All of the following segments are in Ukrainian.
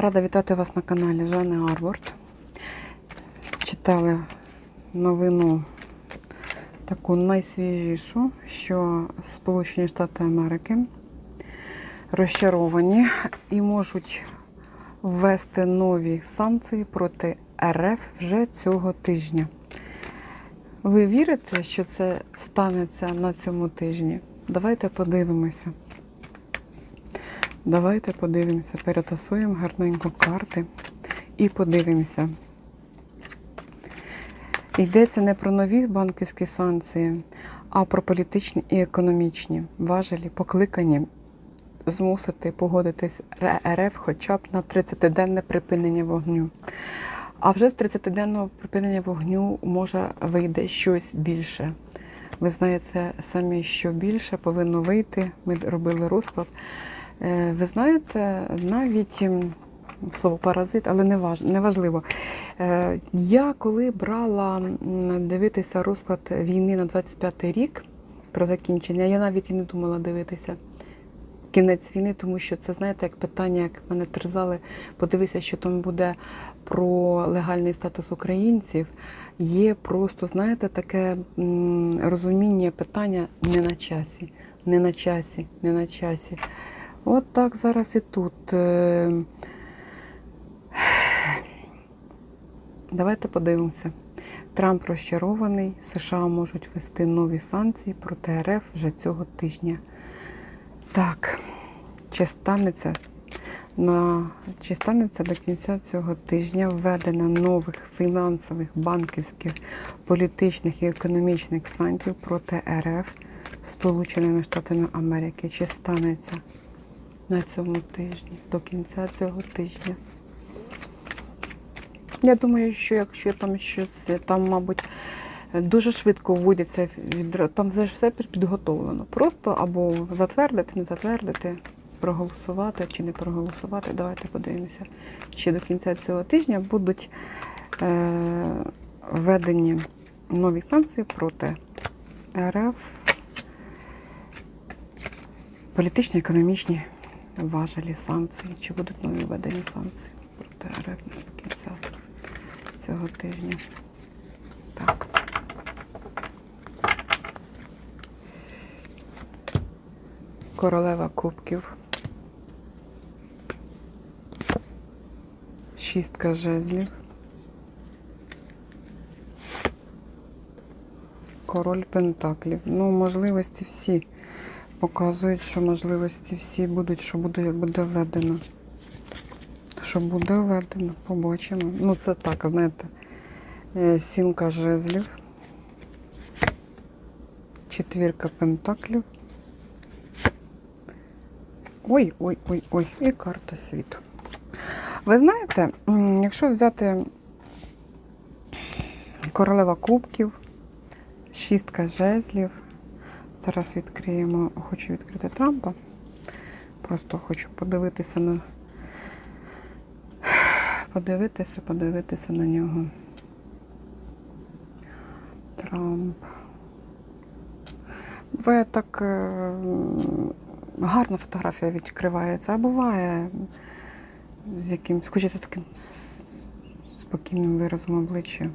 Рада вітати вас на каналі Жанни Арворд. Читали новину таку найсвіжішу, що Сполучені Штати Америки розчаровані і можуть ввести нові санкції проти РФ вже цього тижня. Ви вірите, що це станеться на цьому тижні? Давайте подивимося. Давайте подивимося, перетасуємо гарненько карти і подивимося. Йдеться не про нові банківські санкції, а про політичні і економічні важелі, покликані змусити погодитись РФ хоча б на 30-денне припинення вогню. А вже з 30-денного припинення вогню може вийде щось більше. Ви знаєте самі, що більше повинно вийти. Ми робили розклад. Е, Ви знаєте, навіть слово паразит, але не важ- не важливо. Е, Я коли брала дивитися розклад війни на 25-й рік про закінчення, я навіть і не думала дивитися кінець війни, тому що це, знаєте, як питання, як мене терзали, подивися, що там буде про легальний статус українців. Є просто, знаєте, таке розуміння питання не на часі, не на часі, не на часі. От так зараз і тут. Е, Давайте подивимося. Трамп розчарований. США можуть ввести нові санкції проти РФ вже цього тижня. Так, чи станеться на чи станеться до кінця цього тижня введення нових фінансових, банківських, політичних і економічних санкцій проти РФ Сполученими Штатами Америки? Чи станеться на цьому тижні, до кінця цього тижня? Я думаю, що якщо там щось, там, мабуть, дуже швидко вводяться від там вже все підготовлено. Просто або затвердити, не затвердити, проголосувати чи не проголосувати. Давайте подивимося. Ще до кінця цього тижня будуть е, введені нові санкції проти РФ, політичні, економічні важелі санкцій. Чи будуть нові введені санкції проти РФ до кінця цього тижня? Так. Королева кубків. Шістка жезлів. Король Пентаклів. Ну, можливості всі показують, що можливості всі будуть, що буде, буде введено. Що буде введено, побачимо. Ну, це так, знаєте, е, сімка жезлів, четвірка пентаклів. Ой, ой, ой, ой, і карта світу. Ви знаєте, якщо взяти королева кубків, шістка жезлів. Зараз відкриємо, хочу відкрити Трампа. Просто хочу подивитися на подивитися, подивитися на нього. Трамп. Ви так е, гарна фотографія відкривається, а буває з якимсь, хочеться таким спокійним виразом обличчя.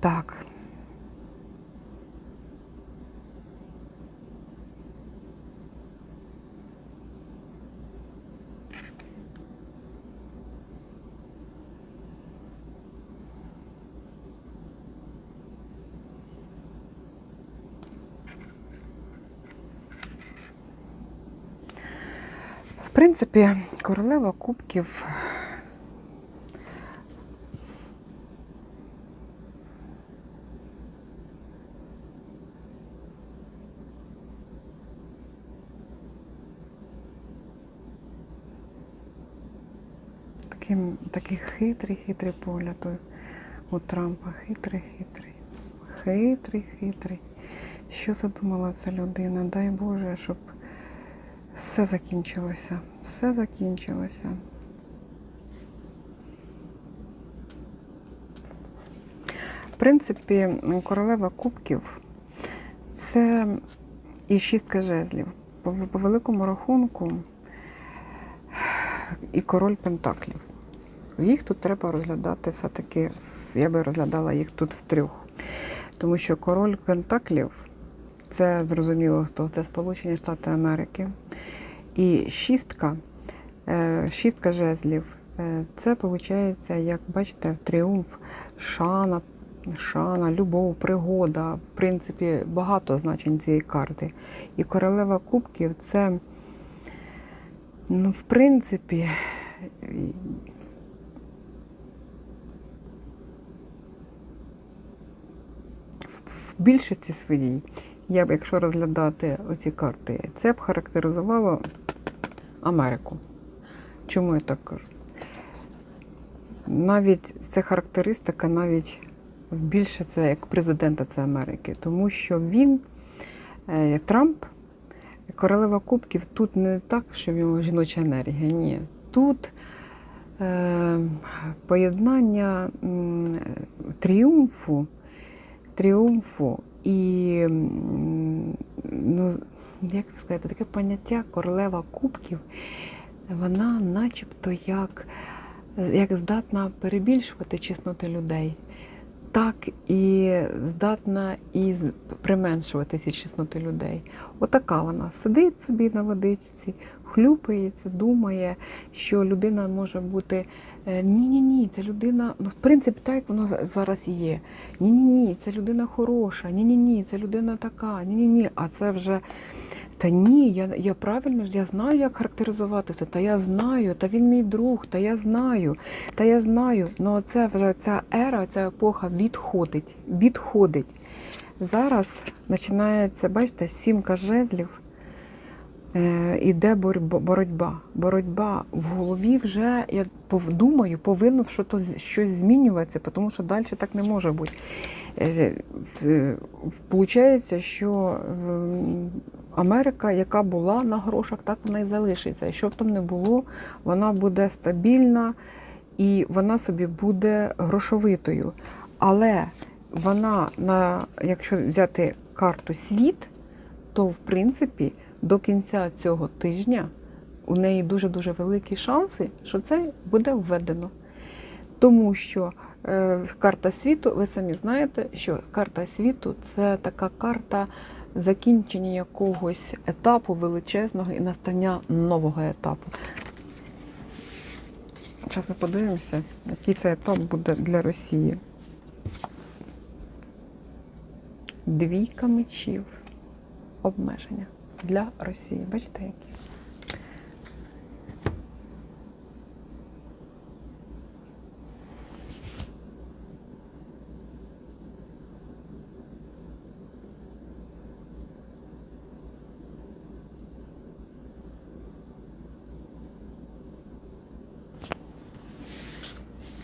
Так. В принципі, королева кубків таким, такий хитрий, хитрий погляд у- Трампа. Хитрий, хитрий. Хитрий, хитрий. Що задумала ця людина? Дай Боже, щоб все закінчилося. Все закінчилося. В принципі, королева кубків це і шістка жезлів. По великому рахунку і король Пентаклів. Їх тут треба розглядати все-таки, я би розглядала їх тут в трьох. Тому що король Пентаклів це зрозуміло хто, це Сполучені Штати Америки. І шістка, е, шістка жезлів, е, це виходить, як бачите, тріумф, шана, шана, любов, пригода. В принципі, багато значень цієї карти. І королева кубків це, ну, в принципі, в більшості своїй, я б, якщо розглядати оці карти, це б характеризувало Америку. Чому я так кажу? Навіть це характеристика, навіть більше це як президента це Америки, тому що він, е, Трамп, королева кубків, тут не так, що в нього жіноча енергія. Ні. Тут е, поєднання тріумфу тріумфу і, ну, як би сказати, таке поняття королева кубків, вона начебто як, як здатна перебільшувати чесноти людей, так і здатна і применшувати ці чесноти людей. Отака вона сидить собі на водичці, хлюпається, думає, що людина може бути. Ні-ні ні, ця людина, ну в принципі, так як воно зараз є. Ні-ні ні, це людина хороша, ні-ні ні, це людина така, ні-ні ні, а це вже. Та ні, я, я правильно, я знаю, як характеризувати це, та я знаю, та він мій друг, та я знаю, та я знаю. Ну це вже ця ера, ця епоха відходить, відходить. Зараз починається, бачите, сімка жезлів, е, іде боротьба, боротьба. В голові вже, я думаю, повинно щось змінюватися, тому що далі так не може бути. Е, Получається, що м, Америка, яка була на грошах, так вона і залишиться. І що б там не було, вона буде стабільна і вона собі буде грошовитою. Але вона, на, якщо взяти карту світ, то в принципі до кінця цього тижня у неї дуже-дуже великі шанси, що це буде введено. Тому що е, карта світу, ви самі знаєте, що карта світу це така карта закінчення якогось етапу величезного і настання нового етапу. Зараз ми подивимося, який це етап буде для Росії. Двійка мечів. Обмеження для Росії. Бачите, які?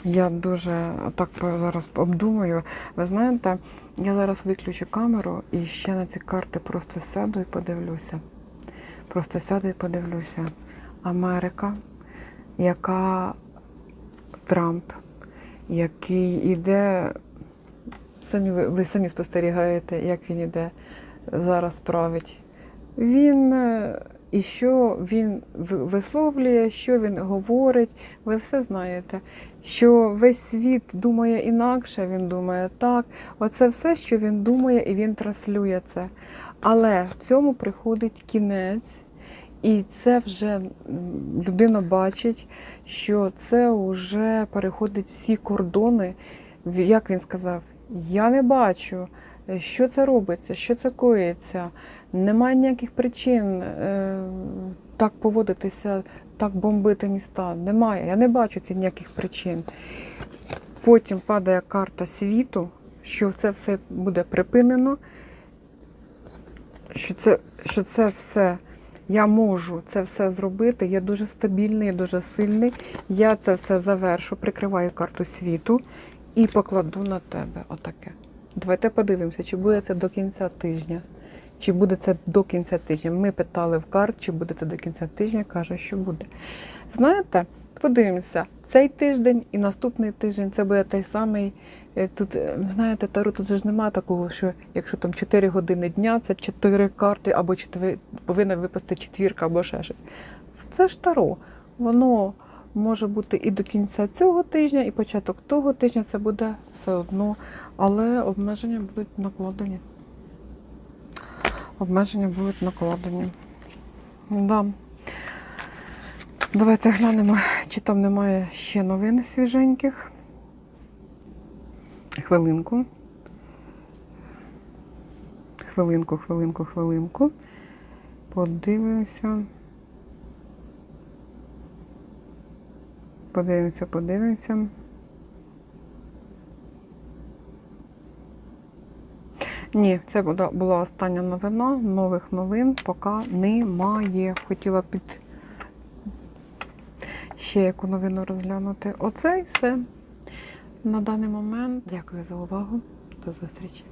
Я дуже так зараз обдумую. Ви знаєте, я зараз виключу камеру і ще на ці карти просто сяду і подивлюся. Просто сяду і подивлюся. Америка, яка Трамп, який іде, самі ви, ви самі спостерігаєте, як він іде зараз править. Він е, і що він висловлює, що він говорить, ви все знаєте. Що весь світ думає інакше, він думає так. Оце все, що він думає, і він транслює це. Але в цьому приходить кінець, і це вже людина бачить, що це вже переходить всі кордони. Як він сказав, я не бачу, що це робиться, що це коїться. Немає ніяких причин е, так поводитися, так бомбити міста. Немає. Я не бачу ці ніяких причин. Потім падає карта світу, що це все буде припинено, що це, що це все. Я можу це все зробити. Я дуже стабільний, я дуже сильний. Я це все завершу, прикриваю карту світу і покладу на тебе. Отаке. Давайте подивимося, чи буде це до кінця тижня. Чи буде це до кінця тижня? Ми питали в карт, чи буде це до кінця тижня, каже, що буде. Знаєте, Подивимося, цей тиждень і наступний тиждень це буде той самий. е, Тут, е, знаєте, Таро тут же ж немає такого, що якщо там 4 години дня, це 4 карти, або четвер... повинна випасти четвірка, або ще щось. Це ж Таро. Воно може бути і до кінця цього тижня, і початок того тижня це буде все одно, але обмеження будуть накладені. Обмеження будуть накладені. Да. Давайте глянемо, чи там немає ще новин свіженьких. Хвилинку. Хвилинку, хвилинку, хвилинку. Подивимося. Подивимося, подивимося. Ні, це була, остання новина. Нових новин поки немає. Хотіла під ще яку новину розглянути. Оце і все на даний момент. Дякую за увагу. До зустрічі.